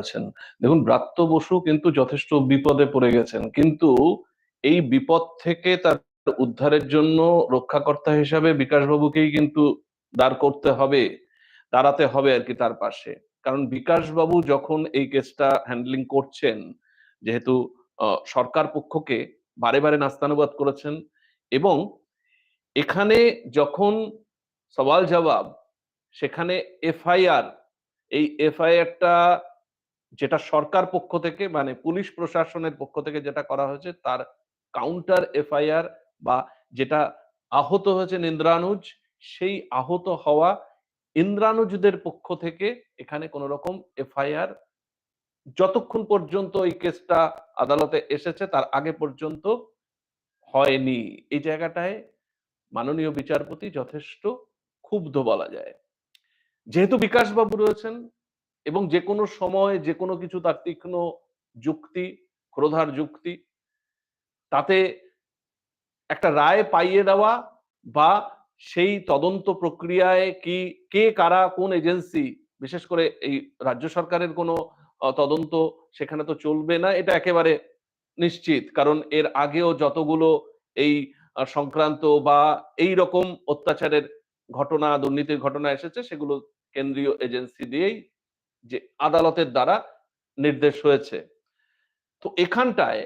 আছেন দেখুন, ব্রাত্য বসু কিন্তু যথেষ্ট বিপদে পড়ে গেছেন। কিন্তু এই বিপদ থেকে তার উদ্ধারের জন্য রক্ষাকর্তা হিসাবে বিকাশবাবুকেই কিন্তু দাঁড় করতে হবে, দাঁড়াতে হবে আর কি তার পাশে। কারণ বিকাশবাবু যখন এই কেসটা হ্যান্ডলিং করছেন, যেহেতু সরকার পক্ষকে বারে বারে নাস্তানুবাদ করেছেন এবং এখানে যখন সওয়াল জবাব, সেখানে এফআইআর, এই এফআইআরটা যেটা সরকার পক্ষ থেকে মানে পুলিশ প্রশাসনের পক্ষ থেকে যেটা করা হয়েছে, তার কাউন্টার এফআইআর বা যেটা আহত হয়েছে ইন্দ্রানুজ, সেই আহত হওয়া ইন্দ্রানুজদের পক্ষ থেকে এখানে কোন রকম এফআইআর যতক্ষণ পর্যন্ত এই কেসটা আদালতে এসেছে, তার আগে পর্যন্ত হয়নি। এই জায়গাটায় মাননীয় বিচারপতি যথেষ্ট ক্ষুব্ধ বলা যায়। যেহেতু বিকাশবাবু রয়েছেন এবং যে কোনো সময় যে কোনো কিছু তার তীক্ষ্ণ যুক্তি, ক্রোধার যুক্তি, তাতে একটা রায় পাইয়ে দেওয়া বা সেই তদন্ত প্রক্রিয়ায় কি, কে কারা কোন এজেন্সি, বিশেষ করে এই রাজ্য সরকারের কোনো তদন্ত সেখানে তো চলবে না, এটা একেবারে নিশ্চিত। কারণ এর আগেও যতগুলো এই সংক্রান্ত বা এই রকম অত্যাচারের ঘটনা, দুর্নীতির ঘটনা এসেছে, সেগুলো কেন্দ্রীয় এজেন্সি দিয়েই যে আদালতের দ্বারা নির্দেশ হয়েছে। তো এখানটায়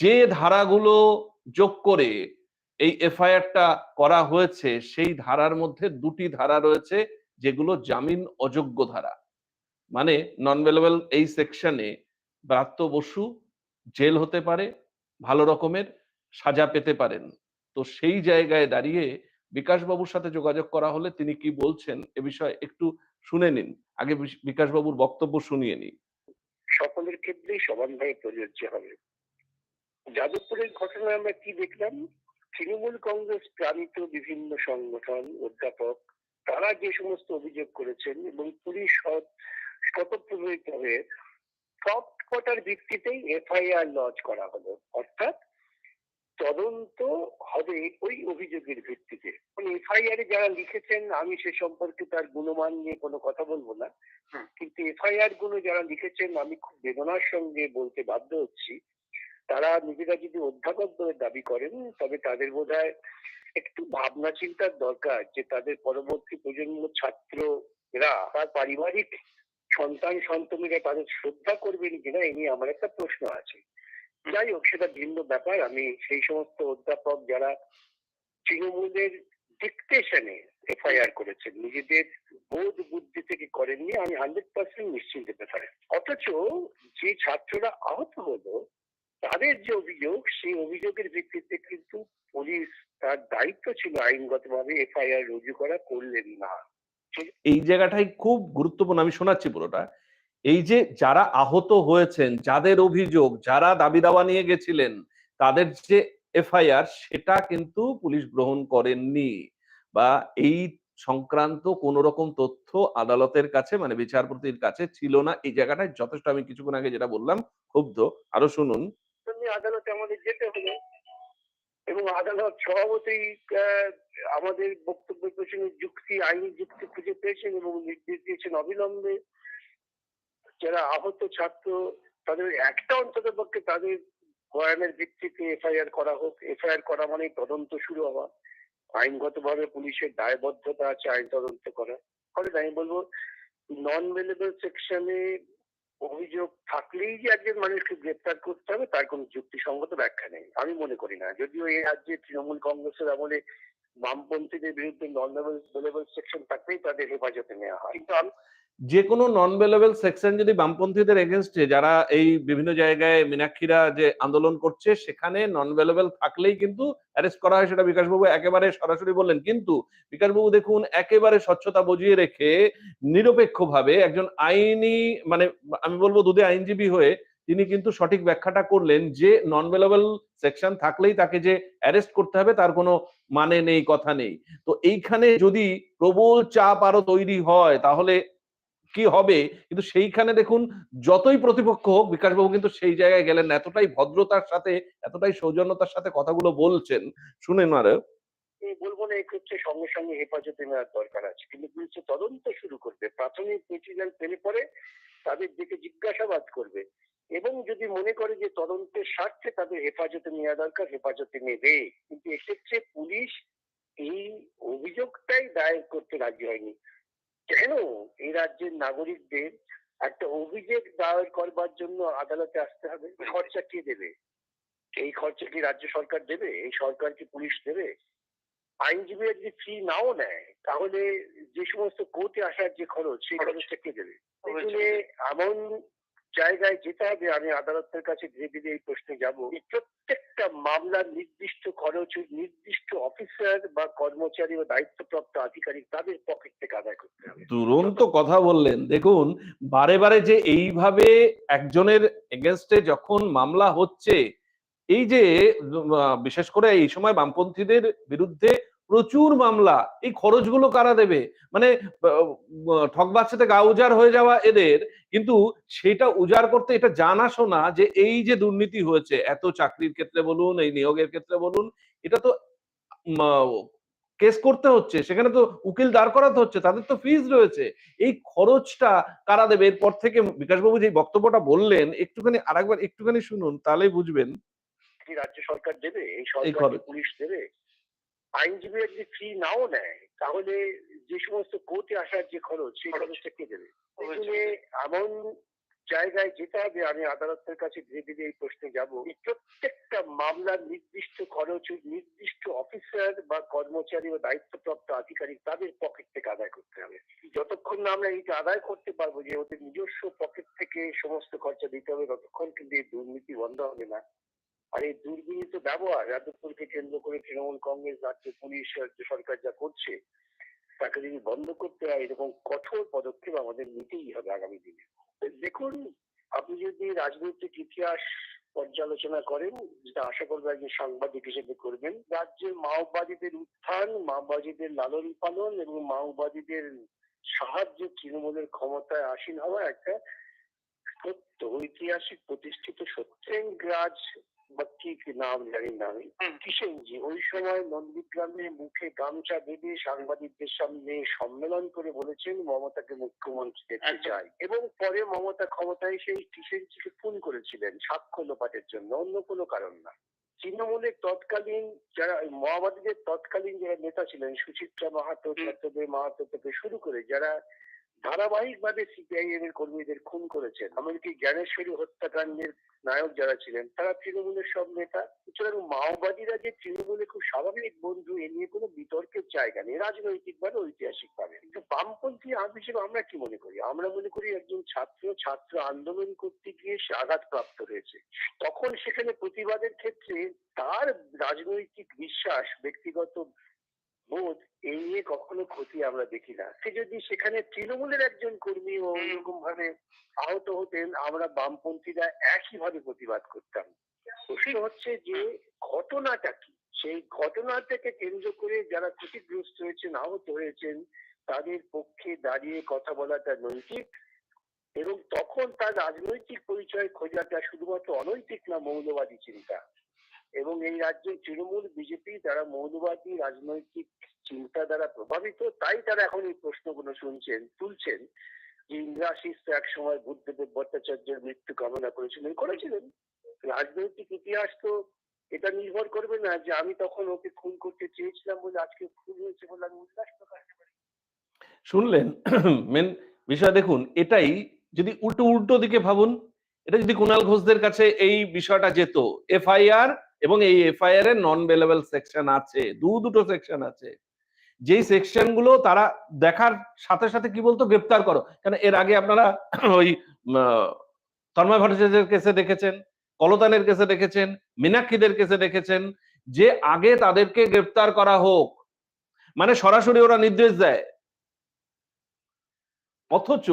যে ধারাগুলো যোগ করে এই এফআইআরটা করা হয়েছে, সেই ধারার মধ্যে দুটি ধারা রয়েছে, যেগুলো জামিন অযোগ্য ধারা। মানে নন ভেলেবল এই সেকশনে ব্রাত্য বসু জেল হতে পারে, ভালো রকমের সাজা পেতে পারেন। তো সেই জায়গায় দাঁড়িয়ে বিকাশবাবুর সাথে যোগাযোগ করা হলে তিনি কি বলছেন এ বিষয়ে একটু শুনে নিন। আগে বিকাশবাবুর বক্তব্য শুনিয়ে নিই। সকলের ক্ষেত্রেই সমানভাবে প্রযোজ্য হবে। যাদবপুরের ঘটনায় আমরা কি দেখলাম? তৃণমূল কংগ্রেস প্রাণিত বিভিন্ন সংগঠন, অধ্যাপক, তারা যে সমস্ত অভিযোগ করেছেন এবং পুলিশ স্বতঃপ্রভাবে সব কটার ভিত্তিতেই এফআইআর লজ করা হলো। অর্থাৎ তদন্ত হবে ওই অভিযোগের ভিত্তিতে। মানে এফআইআর যারা লিখেছেন আমি সে সম্পর্কে তার গুণমান নিয়ে কোনো কথা বলব না। কিন্তু এফআইআরগুলো যারা লিখেছেন আমি খুব বেদনার সঙ্গে বলতে বাধ্য হচ্ছি। তারা নিজেরা যদি অধ্যাপক বলে দাবি করেন তবে তাদের বোধ একটু ভাবনা চিন্তার দরকার যে তাদের পরবর্তী প্রজন্ম ছাত্ররা তার পারিবারিক সন্তান সন্ততিরা তাদের শ্রদ্ধা করবেন কিনা এ নিয়ে আমার একটা প্রশ্ন আছে। যাই হোক, সেটা ভিন্ন ব্যাপার। আমি সেই সমস্ত অধ্যাপক যারা তৃণমূলের ডিকটেশনে এফআইআর করেছেন, নিজেদের বোধ বুদ্ধি থেকে করেননি, আমি হান্ড্রেড পার্সেন্ট নিশ্চিন্ত ব্যাপারে অথচ যে ছাত্ররা আহত হলো, তাদের যে অভিযোগ, সেই অভিযোগের ভিত্তিতে কিন্তু পুলিশ তার দায়িত্ব ছিল আইনগতভাবে এফআইআর রুজু করা, করলেন না। এই জায়গাটাই খুব গুরুত্বপূর্ণ। আমি শোনাচ্ছি পুরোটা। এই যে যারা আহত হয়েছেন যাদের অভিযোগ যারা দাবি দাওয়া নিয়ে গেছিলেন তাদের যে এফআইআর সেটা কিন্তু পুলিশ গ্রহণ করেননি। বা এই সংক্রান্ত কোন রকম তথ্য আদালতের কাছে মানে বিচারপতির কাছে ছিল না। এই জায়গাটায় যথেষ্ট আমি কিছুক্ষণ আগে যেটা বললাম ক্ষুব্ধ। আরও শুনুন। আদালতে আমাদের যেতে হলো এবং আদালত আহ, আমাদের বক্তব্যের পেছনে যুক্তি আইনি যুক্তি খুঁজে পেয়েছেন এবং নির্দেশ দিয়েছেন অবিলম্বে। যারা আহত ছাত্র, তাদের একটা অন্তত পক্ষে তাদের বয়ানের ভিত্তিতে এফআইআর করা হোক। এফআইআর করা মানে তদন্ত শুরু হওয়া। আইনগতভাবে পুলিশের দায়বদ্ধতা আছে আইন তদন্ত করা ফলে আমি বলব নন ভেলেবল সেকশনে অভিযোগ থাকলেই যে একজন মানুষকে গ্রেপ্তার করতে হবে, তার কোনো যুক্তিসঙ্গত ব্যাখ্যা নেই। আমি মনে করি না। যদিও এই রাজ্যে তৃণমূল কংগ্রেসের আমলে বামপন্থীদের বিরুদ্ধে নন ভেলেবল সেকশন থাকলেই তাদের হেফাজতে নেওয়া হয়। কিন্তু যে কোনো নন ভেলেবল সেকশন যদি বামপন্থীদের এগেনস্টে যারা এই বিভিন্ন জায়গায় মীনাক্ষীরা যে আন্দোলন করছে, সেখানে নন ভেলেবল থাকলেই কিন্তু অ্যারেস্ট করা হয় সেটা বিকাশবাবু একেবারে সরাসরি বললেন। কিন্তু বিকাশবাবু দেখুন, একেবারে স্বচ্ছতা বজিয়ে রেখে নিরপেক্ষভাবে একজন আইনি মানে আমি বলব দুধে আইনজীবী হয়ে তিনি কিন্তু সঠিক ব্যাখ্যাটা করলেন যে নন ভেলেবল সেকশন থাকলেই তাকে যে অ্যারেস্ট করতে হবে তার কোনো মানে নেই, কথা নেই। তো এইখানে যদি প্রবল চাপ আরও তৈরি হয়, তাহলে কি হবে? কিন্তু সেইখানে দেখুন, যতই প্রতিপক্ষ হোক, বিকাশবাবু কিন্তু সেই জায়গায় গেলেন এতটাই ভদ্রতার সাথে, এতটাই সৌজন্যতার সাথে কথাগুলো বলছেন। শুনেন আরও। বলব হয় এক্ষেত্রে সঙ্গে সঙ্গে হেফাজতে নেওয়ার দরকার আছে। কিন্তু পুলিশ তদন্ত শুরু করবে। প্রাথমিক মেটেরিয়াল পেলে পরে তাদের দিকে জিজ্ঞাসাবাদ করবে। এবং যদি মনে করে যে তদন্তের স্বার্থে তাদের হেফাজতে নেওয়া দরকার, হেফাজতে নেবে। কিন্তু এক্ষেত্রে পুলিশ এই অভিযোগটাই দায়ের করতে রাজি হয়নি। কেন এই রাজ্যের নাগরিকদের একটা অভিযোগ দায়ের করবার জন্য আদালতে আসতে হবে? খরচা কে দেবে? এই খরচা কি রাজ্য সরকার দেবে? এই সরকার কি পুলিশ দেবে? আইনজীবীরা যদি ফি নাও নেয় তাহলে যে সমস্ত কোর্টে আসার যে খরচ সেই খরচটা কে দেবে? এগুলো এমন জায়গায় যেতে হবে আমি আদালতের কাছে ধীরে ধীরে এই প্রশ্নে যাব প্রত্যেকটা মামলার নির্দিষ্ট খরচ, নির্দিষ্ট অফিসার বা কর্মচারী বা দায়িত্বপ্রাপ্ত আধিকারিক তাদের পকেট থেকে আদায় করতে হবে। দুরন্ত কথা বললেন। দেখুন, বারে বারে যে এইভাবে একজনের এগেনস্টে যখন মামলা হচ্ছে, এই যে বিশেষ করে এই সময় বামপন্থীদের বিরুদ্ধে প্রচুর মামলা। এই খরচগুলো কারা দেবে? মানে আহ, গা উজাড় হয়ে যাওয়া এদের কিন্তু সেটা উজাড় করতে এটা জানা শোনা যে এই যে দুর্নীতি হয়েছে এত চাকরির ক্ষেত্রে বলুন এই নিয়োগের ক্ষেত্রে বলুন এটা তো কেস করতে হচ্ছে সেখানে তো উকিল দাঁড় করাতে হচ্ছে তাদের তো ফিজ রয়েছে। এই খরচটা কারা দেবে? এরপর থেকে বিকাশবাবু যে বক্তব্যটা বললেন একটুখানি আরেকবার একটুখানি শুনুন তাহলেই বুঝবেন। রাজ্য সরকার দেবে? এই সরকার পুলিশ দেবে? আইনজীবীরা যদি ফি নাও নেয় তাহলে যে সমস্ত কোর্টে আসার যে খরচ সেই খরচটা কে দেবে? এমন জায়গায় যেতে হবে আমি আদালতের কাছে ধীরে ধীরে এই প্রশ্নে যাব। প্রত্যেকটা মামলার নির্দিষ্ট খরচ নির্দিষ্ট অফিসার বা কর্মচারী বা দায়িত্বপ্রাপ্ত আধিকারিক তাদের পকেট থেকে আদায় করতে হবে। যতক্ষণ না আমরা এইটা আদায় করতে পারব যে ওদের নিজস্ব পকেট থেকে সমস্ত খরচা দিতে হবে ততক্ষণ কিন্তু এই দুর্নীতি বন্ধ হবে না। আর এই দুর্বিনীত ব্যবহার যাদবপুরকে কেন্দ্র করে তৃণমূল কংগ্রেস, রাজ্য পুলিশ, রাজ্য সরকার যা করছে, তাকে যদি বন্ধ করতে হয়, এরকম কঠোর পদক্ষেপ আমাদের নিতেই হবে আগামী দিনে। দেখুন, আপনি যদি রাজনৈতিক ইতিহাস পর্যালোচনা করেন, যেটা আশা করব একজন সাংবাদিক হিসেবে করবেন, রাজ্যের মাওবাদীদের উত্থান, মাওবাদীদের লালন পালন এবং মাওবাদীদের সাহায্যে তৃণমূলের ক্ষমতায় আসীন হওয়া একটা সত্য, ঐতিহাসিক প্রতিষ্ঠিত সত্যেনগ্রাজ বা কি কি নাম জানি না আমি কিষেনজি ওই সময় নন্দীগ্রামে মুখে গামছা বেঁধে সাংবাদিকদের সামনে সম্মেলন করে বলেছেন মমতাকে মুখ্যমন্ত্রী দেখতে। চাই এবং পরে মমতা ক্ষমতায় সেই কিষেনজিকে ফোন করেছিলেন সাক্ষ্য লোপাটের জন্য অন্য কোনো কারণ না তৃণমূলের তৎকালীন যারা মাওবাদীদের তৎকালীন যারা নেতা ছিলেন সুচিত্রা মাহাতো হুম। মাহাতো থেকে শুরু করে যারা ধারাবাহিকভাবে সিপিআইএম এর কর্মীদের খুন করেছেন। এমনকি জ্ঞানেশ্বরী হত্যাকাণ্ডের নায়ক যারা ছিলেন, তারা তৃণমূলের সব নেতা। সুতরাং মাওবাদীরা যে তৃণমূলে খুব স্বাভাবিক বন্ধু, এ নিয়ে কোনো বিতর্কের জায়গা নেই, রাজনৈতিকভাবে, ঐতিহাসিকভাবে। কিন্তু বামপন্থী আম হিসেবে আমরা কি মনে করি? আমরা মনে করি একজন ছাত্র ছাত্র আন্দোলন করতে গিয়ে সে আঘাতপ্রাপ্ত হয়েছে। তখন সেখানে প্রতিবাদের ক্ষেত্রে তার রাজনৈতিক বিশ্বাস, ব্যক্তিগত বোধ এই নিয়ে কখনো ক্ষতি আমরা দেখি না। সে যদি সেখানে তৃণমূলের একজন কর্মী ও এরকম ভাবে আহত হতেন আমরা বামপন্থীরা একইভাবে প্রতিবাদ করতাম। প্রশ্ন হচ্ছে যে ঘটনাটা কি? সেই ঘটনাটাকে কেন্দ্র করে যারা ক্ষতিগ্রস্ত হয়েছেন আহত হয়েছেন তাদের পক্ষে দাঁড়িয়ে কথা বলাটা নৈতিক এবং তখন তার রাজনৈতিক পরিচয় খোঁজাটা শুধুমাত্র অনৈতিক না মৌলবাদী চিন্তা। এবং এই রাজ্যে তৃণমূল, বিজেপি তারা মৌলবাদী রাজনৈতিক চিন্তা দ্বারা প্রভাবিত, তাই তারা এখন এই প্রশ্নগুলো শুনছেন, তুলছেন যে ইন্দ্রাশিস এক সময় বুদ্ধদেব ভট্টাচার্যের মৃত্যু কামনা করেছিলেন করেছিলেন। রাজনৈতিক ইতিহাস তো এটা নির্ভর করবে না যে আমি তখন ওকে খুন করতে চেয়েছিলাম বলে আজকে খুন হয়েছে বলে আমি উল্লাস প্রকাশ শুনলেন, মেন বিষয় দেখুন, এটাই যদি উল্টো উল্টো দিকে ভাবুন, এটা যদি কুণাল ঘোষদের কাছে এই বিষয়টা যেত, এফআইআর এবং এই এফআইআর এর নন বেলেবল সেকশন আছে, দু দুটো সেকশন আছে। যেই সেকশনগুলো তারা দেখার সাথে সাথে কি বলতো, গ্রেপ্তার করো। কেন, এর আগে আপনারা ওই তন্ময় ভট্টাচার্যের কেসে দেখেছেন, কলতানের কেসে দেখেছেন, মীনাক্ষীদের কেসে দেখেছেন, যে আগে তাদেরকে গ্রেপ্তার করা হোক। মানে সরাসরি ওরা নির্দেশ দেয়। অথচ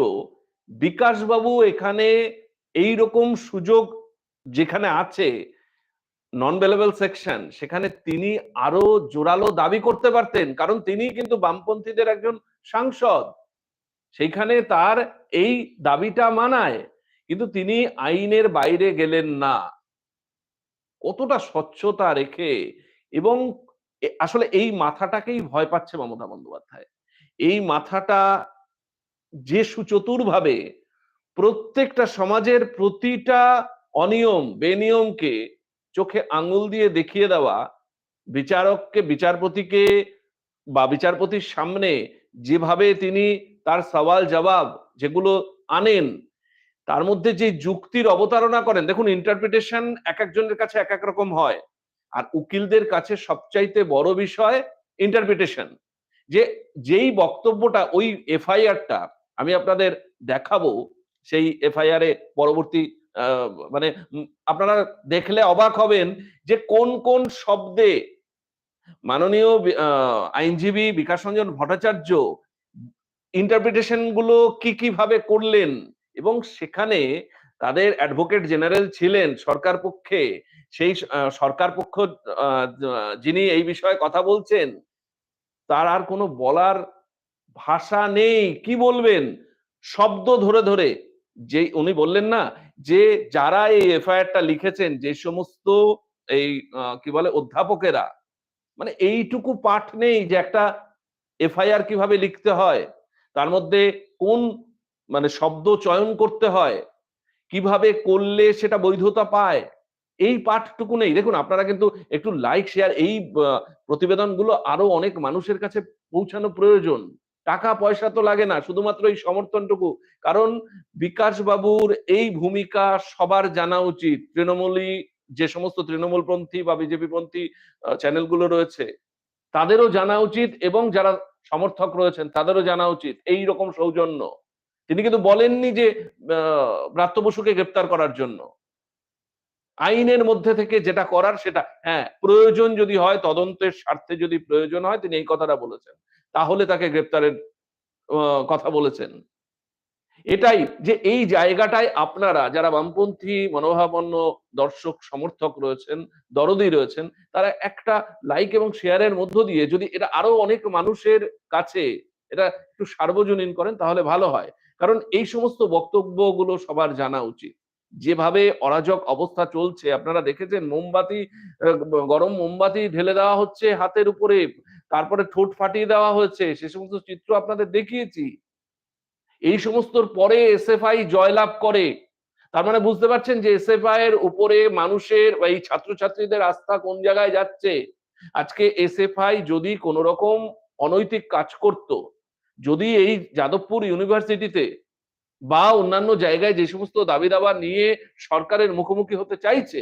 বিকাশবাবু এখানে এই রকম সুযোগ যেখানে আছে নন বেলেবল সেকশন সেখানে তিনি আরও জোরালো দাবি করতে পারতেন, কারণ তিনি কিন্তু বামপন্থীদের একজন সাংসদ। সেইখানে তার এই দাবিটা মানায়, কিন্তু তিনি আইনের বাইরে গেলেন না। কতটা স্বচ্ছতা রেখে এবং আসলে এই মাথাটাকেই ভয় পাচ্ছে মমতা বন্দ্যোপাধ্যায়। এই মাথাটা যে সুচতুর ভাবে প্রত্যেকটা সমাজের প্রতিটা অনিয়ম, বেনিয়মকে চোখে আঙুল দিয়ে দেখিয়ে দেওয়া, বিচারককে, বিচারপতিকে বা বিচারপতির সামনে যেভাবে তিনি তার সওয়াল জবাব যেগুলো আনেন, তার মধ্যে যে যুক্তির অবতারণা করেন, দেখুন ইন্টারপ্রিটেশন এক একজনের কাছে এক এক রকম হয়। আর উকিলদের কাছে সবচাইতে বড় বিষয় ইন্টারপ্রিটেশন যে যেই বক্তব্যটা ওই এফআইআরটা আমি আপনাদের দেখাবো, সেই এফআইআর এ পরবর্তী মানে আপনারা দেখলে অবাক হবেন যে কোন কোন শব্দে মাননীয় আইনজীবী বিকাশ রঞ্জন ভট্টাচার্য ইন্টারপ্রিটেশনগুলো কি, কীভাবে করলেন? এবং সেখানে তাদের অ্যাডভোকেট জেনারেল ছিলেন সরকার পক্ষে, সেই সরকার পক্ষ যিনি এই বিষয়ে কথা বলছেন, তার আর কোনো বলার ভাষা নেই। কি বলবেন? শব্দ ধরে ধরে যে উনি বললেন না যে যারা এই এফআইআরটা লিখেছেন, যে সমস্ত এই কি বলে, অধ্যাপকেরা মানে এইটুকু পাঠ নেই যে একটা এফআইআর কীভাবে লিখতে হয়, তার মধ্যে কোন মানে শব্দ চয়ন করতে হয়, কীভাবে করলে সেটা বৈধতা পায়, এই পাঠটুকু নেই। দেখুন, আপনারা কিন্তু একটু লাইক শেয়ার এই প্রতিবেদনগুলো আরও অনেক মানুষের কাছে পৌঁছানো প্রয়োজন। টাকা পয়সা তো লাগে না, শুধুমাত্র এই সমর্থনটুকু। কারণ বিকাশ বাবুর এই ভূমিকা সবার জানা উচিত। তৃণমূলী যে সমস্ত তৃণমূলপন্থী বা বিজেপি পন্থী চ্যানেলগুলো রয়েছে, তাদেরও জানা উচিত এবং যারা সমর্থক রয়েছেন, তাদেরও জানা উচিত এই রকম সৌজন্য। তিনি কিন্তু বলেননি যে ব্রাত্য বসুকে গ্রেপ্তার করার জন্য। আইনের মধ্যে থেকে যেটা করার সেটা হ্যাঁ প্রয়োজন যদি হয়, তদন্তের স্বার্থে যদি প্রয়োজন হয়, তিনি এই কথাটা বলেছেন। তাহলে তাকে গ্রেপ্তারের কথা বলেছেন। এটাই যে এই জায়গাটায় আপনারা যারা বামপন্থী মনোভাবন্ন দর্শক, সমর্থক রয়েছেন, দরদি রয়েছেন, তারা একটা লাইক এবং শেয়ারের মধ্য দিয়ে যদি এটা আরও অনেক মানুষের কাছে এটা একটু সার্বজনীন করেন, তাহলে ভালো হয়। কারণ এই সমস্ত বক্তব্যগুলো সবার জানা উচিত। যেভাবে অরাজক অবস্থা চলছে, আপনারা দেখেছেন, মোমবাতি গরম মোমবাতি ঢেলে দেওয়া হচ্ছে হাতের উপরে। তারপরে ঠোঁট ফাটিয়ে দেওয়া হয়েছে, সে সমস্ত চিত্র আপনাদের দেখিয়েছি। এই সমস্তর পরে এসএফআই জয়লাভ করে। তার মানে বুঝতে পারছেন যে এসএফআই এর উপরে মানুষের বা এই ছাত্রছাত্রীদের আস্থা কোন জায়গায় যাচ্ছে? আজকে এসএফআই যদি কোনো রকম অনৈতিক কাজ করত, যদি এই যাদবপুর ইউনিভার্সিটিতে বা অন্যান্য জায়গায় যে সমস্ত দাবি দাবা নিয়ে সরকারের মুখোমুখি হতে চাইছে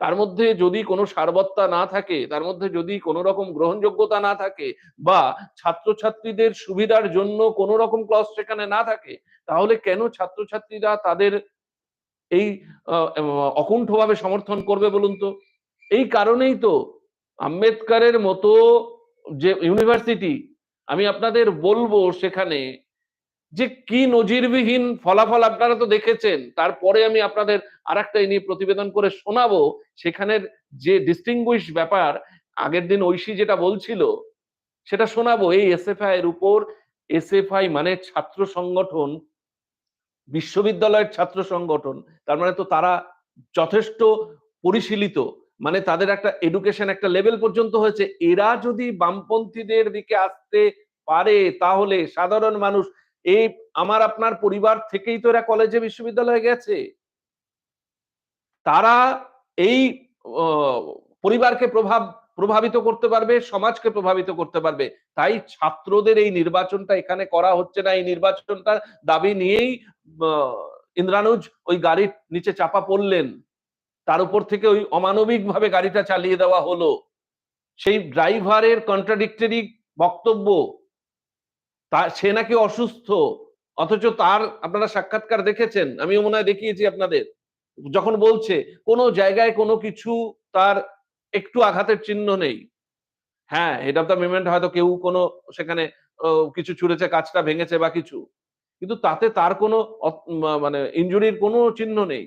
তার মধ্যে যদি কোনো সারবত্তা না থাকে, তার মধ্যে যদি কোনো রকম গ্রহণযোগ্যতা না থাকে বা ছাত্রছাত্রীদের সুবিধার জন্য কোনো রকম ক্লস সেখানে না থাকে, তাহলে কেন ছাত্রছাত্রীরা তাদের এই অকুণ্ঠভাবে সমর্থন করবে বলুন তো? এই কারণেই তো আম্বেদকারের মতো যে ইউনিভার্সিটি, আমি আপনাদের বলব সেখানে যে কি নজিরবিহীন ফলাফল আপনারা তো দেখেছেন। তারপরে আমি আপনাদের আর একটা নিয়ে প্রতিবেদন করে শোনাবো। সেখানের যে ডিস্টিংগুইশ ব্যাপার, আগের দিন ঐশী যেটা বলছিল, সেটা শোনাবো। এই এসএফআই এর উপর, এসএফআই মানে ছাত্র সংগঠন, বিশ্ববিদ্যালয়ের ছাত্র সংগঠন, তার মানে তো তারা যথেষ্ট পরিশীলিত মানে তাদের একটা এডুকেশন একটা লেভেল পর্যন্ত হয়েছে। এরা যদি বামপন্থীদের দিকে আসতে পারে, তাহলে সাধারণ মানুষ এই আমার আপনার পরিবার থেকেই তো এরা কলেজে বিশ্ববিদ্যালয়ে গেছে। তারা এই পরিবারকে প্রভাব, প্রভাবিত করতে পারবে, সমাজকে প্রভাবিত করতে পারবে। তাই ছাত্রদের এই নির্বাচনটা এখানে করা হচ্ছে না। এই নির্বাচনটা দাবি নিয়েই ইন্দ্রানুজ ওই গাড়ির নিচে চাপা পড়লেন। তার উপর থেকে ওই অমানবিক ভাবে গাড়িটা চালিয়ে দেওয়া হলো। সেই ড্রাইভারের কন্ট্রাডিক্টরি বক্তব্য তা, সে নাকি অসুস্থ, অথচ তার আপনারা সাক্ষাৎকার দেখেছেন, আমিও মনে হয় দেখিয়েছি আপনাদের। যখন বলছে, কোনো জায়গায় কোনো কিছু তার একটু আঘাতের চিহ্ন নেই। হ্যাঁ এটা তো মুভমেন্ট হয়তো কেউ কোনো সেখানে কিছু ছুঁড়েছে, কাজটা ভেঙেছে বা কিছু। কিন্তু তাতে তার কোনো মানে ইঞ্জুরির কোনো চিহ্ন নেই।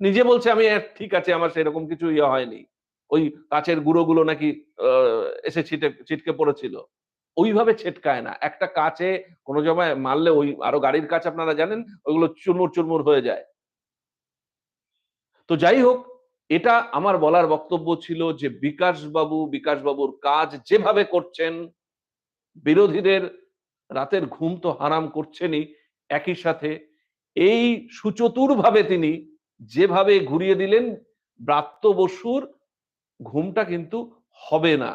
নিজে বলছে, আমি ঠিক আছে, আমার সেরকম কিছু ইয়ে হয়নি। ওই কাচের গুঁড়োগুলো নাকি এসে ছিটে, ছিটকে পড়েছিল। ওইভাবে ছেটকায় না। একটা কাছে কোনো জমায় মারলে ওই আরও গাড়ির কাচ আপনারা জানেন, ওইগুলো চুরমুর চুরমুর হয়ে যায়। তো যাই হোক, এটা আমার বলার বক্তব্য ছিল যে বিকাশ বাবু বিকাশ বাবুর কাজ যেভাবে করছেন, বিরোধীদের রাতের ঘুম তো হারাম করছেনই, একই সাথে এই সুচতুর ভাবে তিনি যেভাবে ঘুরিয়ে দিলেন, ব্রাত্য বসুর ঘুমটা কিন্তু হবে না।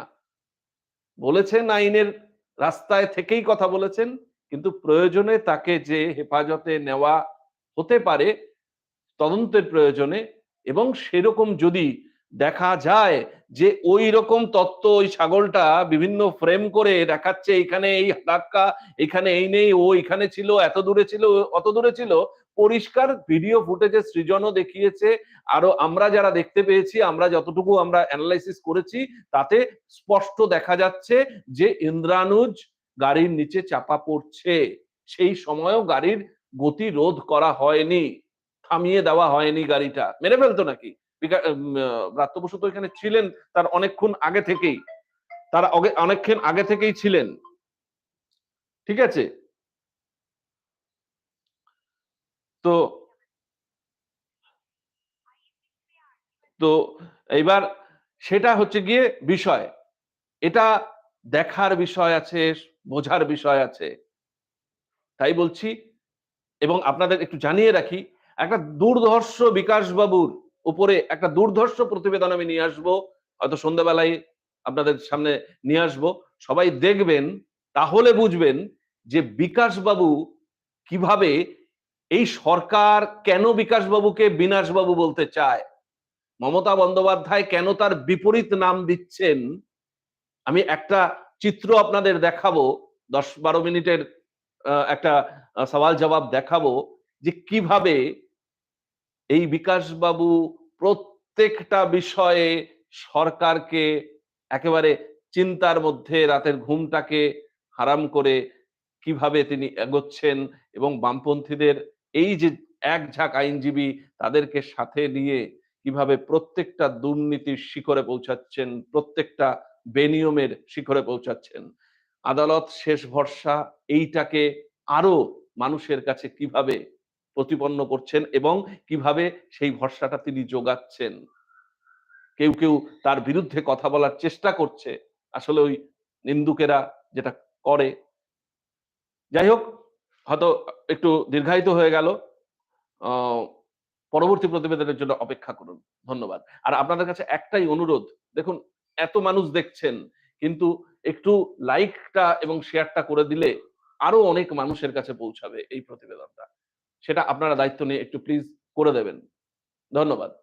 বলেছেন আইনের রাস্তায় থেকেই কথা বলেছেন, কিন্তু প্রয়োজনে তাকে যে হেফাজতে নেওয়া হতে পারে, তদন্তের প্রয়োজনে এবং সেরকম যদি দেখা যায় যে ওই রকম তত্ত্ব, ওই ছাগলটা বিভিন্ন ফ্রেম করে দেখাচ্ছে এখানে এই ধাক্কা, এখানে এই নেই, ও এখানে ছিল, এত দূরে ছিল, অত দূরে ছিল পরিষ্কার ভিডিও ফুটেজে সৃজনও দেখিয়েছে। আরও আমরা যারা দেখতে পেয়েছি আমরা যতটুকু আমরা অ্যানালাইসিস করেছি তাতে স্পষ্ট দেখা যাচ্ছে যে ইন্দ্রানুজ গাড়ির নিচে চাপা পড়ছে। সেই সময়ও গাড়ির গতি রোধ করা হয়নি। থামিয়ে দেওয়া হয়নি গাড়িটা। মেরে ফেলতো নাকি? বিকা- উম, আহ, ব্রাত্য বসু তো এখানে ছিলেন তার অনেকক্ষণ আগে থেকেই। তার অনেকক্ষণ আগে থেকেই ছিলেন। ঠিক আছে? তো তো এইবার সেটা হচ্ছে গিয়ে বিষয়। এটা দেখার বিষয় আছে, বোঝার বিষয় আছে। তাই বলছি এবং আপনাদের একটু জানিয়ে রাখি, একটা দুর্ধর্ষ বিকাশ বাবুর উপরে একটা দুর্ধর্ষ প্রতিবেদন আমি নিয়ে আসব। হয়তো সন্ধ্যাবেলায় আপনাদের সামনে নিয়ে আসব। সবাই দেখবেন, তাহলে বুঝবেন যে বিকাশ বাবু কীভাবে এই সরকার কেন বিকাশ বাবুকে বিনাশ বাবু বলতে চায়? মমতা বন্দ্যোপাধ্যায় কেন তার বিপরীত নাম দিচ্ছেন? আমি একটা চিত্র আপনাদের দেখাবো, দশ বারো মিনিটের একটা সওয়াল জবাব দেখাবো যে কীভাবে এই বিকাশ বাবু প্রত্যেকটা বিষয়ে সরকারকে একেবারে চিন্তার মধ্যে রাতের ঘুমটাকে হারাম করে কীভাবে তিনি এগোচ্ছেন এবং বামপন্থীদের এই যে এক ঝাঁক আইনজীবী তাদেরকে সাথে নিয়ে কীভাবে প্রত্যেকটা দুর্নীতির শিখরে পৌঁছাচ্ছেন, প্রত্যেকটা বেনিয়মের শিখরে পৌঁছাচ্ছেন, আদালত শেষ ভরসা, এইটাকে আরও মানুষের কাছে কীভাবে প্রতিপন্ন করছেন এবং কীভাবে সেই ভরসাটা তিনি যোগাচ্ছেন? কেউ কেউ তার বিরুদ্ধে কথা বলার চেষ্টা করছে। আসলে ওই নিন্দুকেরা যেটা করে। যাই হোক হয়তো একটু দীর্ঘায়িত হয়ে গেল। পরবর্তী প্রতিবেদনের জন্য অপেক্ষা করুন। ধন্যবাদ। আর আপনাদের কাছে একটাই অনুরোধ, দেখুন, এত মানুষ দেখছেন, কিন্তু একটু লাইকটা এবং শেয়ারটা করে দিলে আরও অনেক মানুষের কাছে পৌঁছাবে এই প্রতিবেদনটা। সেটা আপনারা দায়িত্ব নিয়ে একটু প্লিজ করে দেবেন। ধন্যবাদ।